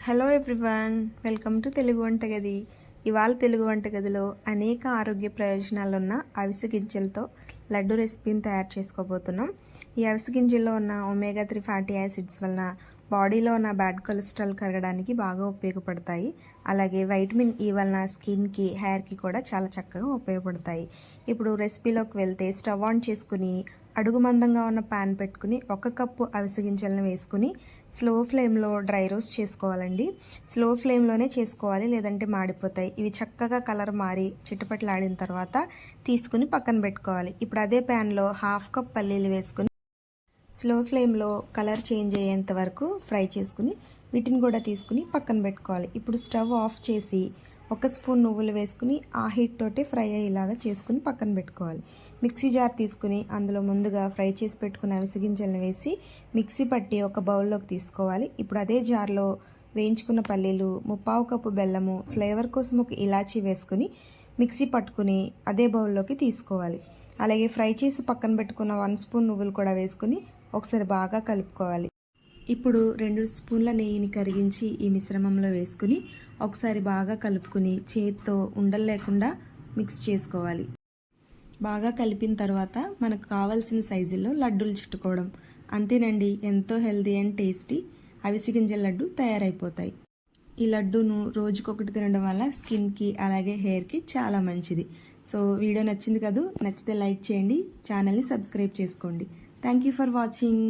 Hello everyone welcome to Telugu వంటగది. ఇవాళ తెలుగు వంటగదిలో అనేక ఆరోగ్య ప్రయోజనాలు ఉన్న అవిసె గింజలతో లడ్డు రెసిపీని తయారు చేసుకోబోతున్నాం. ఈ అవిసె గింజల్లో ఉన్న ఒమేగా త్రీ ఫ్యాటీ యాసిడ్స్ వలన బాడీలో ఉన్న బ్యాడ్ కొలెస్ట్రాల్ కరగడానికి బాగా ఉపయోగపడతాయి. అలాగే వైటమిన్ ఈ e వలన స్కిన్కి హెయిర్కి కూడా చాలా చక్కగా ఉపయోగపడతాయి. ఇప్పుడు రెసిపీలోకి వెళ్తే స్టవ్ ఆన్ చేసుకుని అడుగు మందంగా ఉన్న పాన్ పెట్టుకుని ఒక కప్పు అవిసె గింజలను వేసుకుని స్లో ఫ్లేమ్లో డ్రై రోస్ట్ చేసుకోవాలండి. స్లో ఫ్లేమ్లోనే చేసుకోవాలి లేదంటే మాడిపోతాయి. ఇవి చక్కగా కలర్ మారి చిట్టుపట్లాడిన తర్వాత తీసుకుని పక్కన పెట్టుకోవాలి. ఇప్పుడు అదే ప్యాన్లో హాఫ్ కప్ పల్లీలు వేసుకుని స్లో ఫ్లేమ్లో కలర్ చేంజ్ అయ్యేంత వరకు ఫ్రై చేసుకుని వీటిని కూడా తీసుకుని పక్కన పెట్టుకోవాలి. ఇప్పుడు స్టవ్ ఆఫ్ చేసి ఒక స్పూన్ నువ్వులు వేసుకుని ఆ హీట్ తోటి ఫ్రై అయ్యేలాగా చేసుకుని పక్కన పెట్టుకోవాలి. మిక్సీ జార్ తీసుకుని అందులో ముందుగా ఫ్రై చేసి పెట్టుకున్న అవిసిగింజలను వేసి మిక్సీ పట్టి ఒక బౌల్లోకి తీసుకోవాలి. ఇప్పుడు అదే జార్లో వేయించుకున్న పల్లీలు ముప్పావు కప్పు బెల్లము ఫ్లేవర్ కోసం ఒక ఇలాచీ వేసుకుని మిక్సీ పట్టుకుని అదే బౌల్లోకి తీసుకోవాలి. అలాగే ఫ్రై చేసి పక్కన పెట్టుకున్న వన్ స్పూన్ నువ్వులు కూడా వేసుకుని ఒకసారి బాగా కలుపుకోవాలి. ఇప్పుడు రెండు స్పూన్ల నెయ్యిని కరిగించి ఈ మిశ్రమంలో వేసుకుని ఒకసారి బాగా కలుపుకుని చేతితో ఉండలు లేకుండా మిక్స్ చేసుకోవాలి. బాగా కలిపిన తర్వాత మనకు కావాల్సిన సైజుల్లో లడ్డూలు చుట్టుకోవడం. అంతేనండి ఎంతో హెల్దీ అండ్ టేస్టీ అవిసి గింజల లడ్డు తయారైపోతాయి. ఈ లడ్డూను రోజుకొకటి తినడం వల్ల స్కిన్కి అలాగే హెయిర్కి చాలా మంచిది. సో వీడియో నచ్చింది కదూ? నచ్చితే లైక్ చేయండి ఛానల్ని సబ్స్క్రైబ్ చేసుకోండి. Thank you for watching.